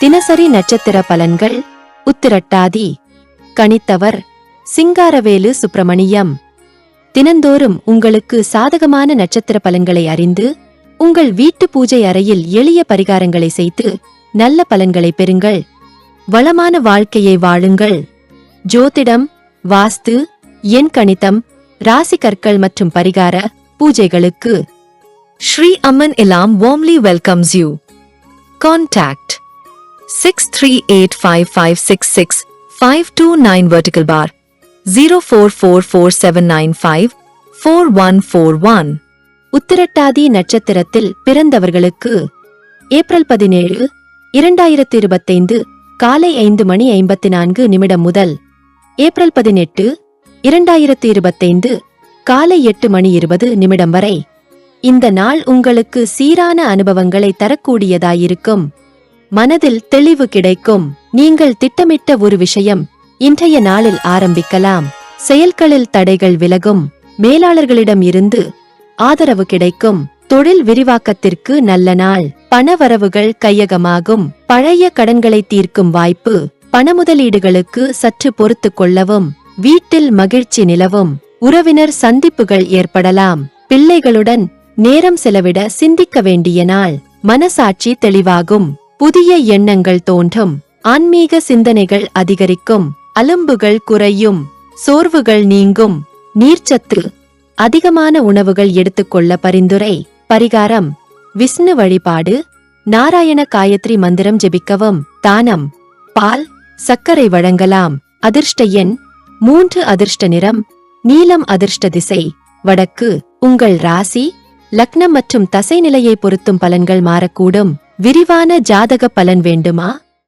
தினசரி நட்சத்திர பலன்கள். உத்திரட்டாதி. கணித்தவர். சிங்காரவேலு சுப்பிரமணியம். தினந்தோறும் உங்களுக்கு சாதகமான நட்சத்திர பலன்களை அறிந்து உங்கள் வீட்டு பூஜை அறையில் எளிய பரிகாரங்களை செய்து நல்ல பலன்களை பெறுங்கள். வளமான வாழ்க்கையை வாழுங்கள். ஜோதிடம் வாஸ்து எண் கணிதம் ராசி கற்கள் மற்றும் பரிகார பூஜைகளுக்கு. ஸ்ரீ அம்மன் எலாம் warmly welcomes you contact 6385566529 vertical bar 044479544141 உத்திரட்டாதி நட்சத்திரத்தில் பிறந்தவர்களுக்கு ஏப்ரல் பதினேழு இரண்டாயிரத்து இருபத்தைந்து காலை ஐந்து மணி ஐம்பத்தி நான்கு நிமிடம் முதல் ஏப்ரல் பதினெட்டு இரண்டாயிரத்து இருபத்தைந்து காலை எட்டு மணி இருபது நிமிடம் வரை. இந்த நாள் உங்களுக்கு சீரான அனுபவங்களை தரக்கூடியதாயிருக்கும். மனதில் தெளிவு கிடைக்கும். நீங்கள் திட்டமிட்ட ஒரு விஷயம் இன்றைய நாளில் ஆரம்பிக்கலாம். செயல்களில் தடைகள் விலகும். மேலாளர்களிடம் இருந்து ஆதரவு கிடைக்கும். தொழில் விரிவாக்கத்திற்கு நல்ல நாள். பணவரவுகள் கையகமாகும். பழைய கடன்களை தீர்க்கும் வாய்ப்பு. பண முதலீடுகளுக்கு சற்று பொறுத்து கொள்ளவும். வீட்டில் மகிழ்ச்சி நிலவும். உறவினர் சந்திப்புகள் ஏற்படலாம். பிள்ளைகளுடன் நேரம் செலவிட சிந்திக்க வேண்டிய நாள். மனசாட்சி தெளிவாகும். புதிய எண்ணங்கள் தோன்றும். ஆன்மீக சிந்தனைகள் அதிகரிக்கும். அலும்புகள் குறையும். சோர்வுகள் நீங்கும். நீர்ச்சத்து அதிகமான உணவுகள் எடுத்துக்கொள்ள பரிந்துரை. பரிகாரம். விஷ்ணு வழிபாடு. நாராயண காயத்ரி மந்திரம் ஜெபிக்கவும். தானம். பால். சர்க்கரை வழங்கலாம். அதிர்ஷ்ட எண். மூன்று அதிர்ஷ்ட நிறம். நீலம் அதிர்ஷ்ட திசை. வடக்கு. உங்கள் ராசி. லக்னம் மற்றும் தசை நிலையை பொருத்தும் பலன்கள் மாறக்கூடும். விரிவான ஜாதக பலன் வேண்டுமா?